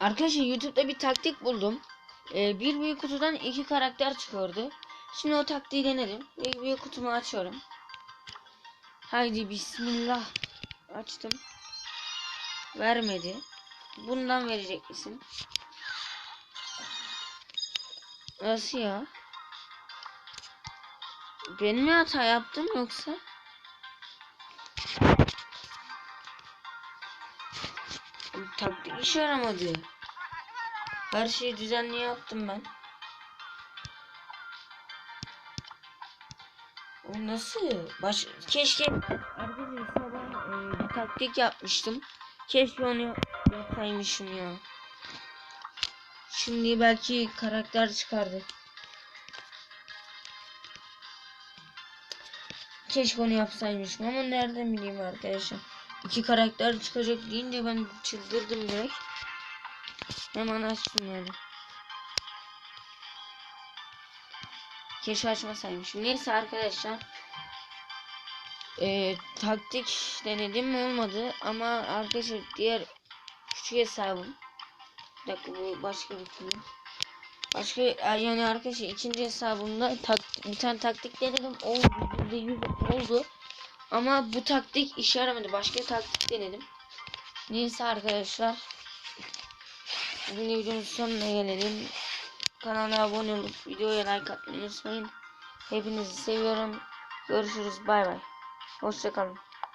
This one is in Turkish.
Arkadaşlar YouTube'da bir taktik buldum. Ee, bir büyük kutudan iki karakter çıkıyordu. Şimdi o taktiği denedim. Bir büyük kutumu açıyorum. Haydi bismillah. Açtım. Vermedi. Bundan verecek misin? Nasıl ya? Ben mi hata yaptım yoksa? Taktik işe yaramadı. Her şeyi düzenli yaptım ben. O nasıl? Baş... Keşke arkadaşlar sabah e, bir taktik yapmıştım. Keşke onu yap- yapsaymışım ya. Şimdi belki karakter çıkardı. Keşke onu yapsaymışım ama nereden bileyim arkadaşlar. İki karakter çıkacak deyince ben çıldırdım direkt. Hemen açtım yani. Keşke açmasaymışım. Neyse arkadaşlar. Ee, taktik denedim olmadı ama arkadaşlar diğer küçük hesabım. Bir dakika bu başka bir konu. Başka yani arkadaşlar ikinci hesabımda tak, bir tane taktik denedim oldu yüzde yüz oldu. Ama bu taktik işe yaramadı. Başka taktik denedim. Neyse arkadaşlar. Bugün de videonun sonuna gelelim. Kanala abone olup videoya like atmayı unutmayın. Hepinizi seviyorum. Görüşürüz. Bay bay. Hoşçakalın.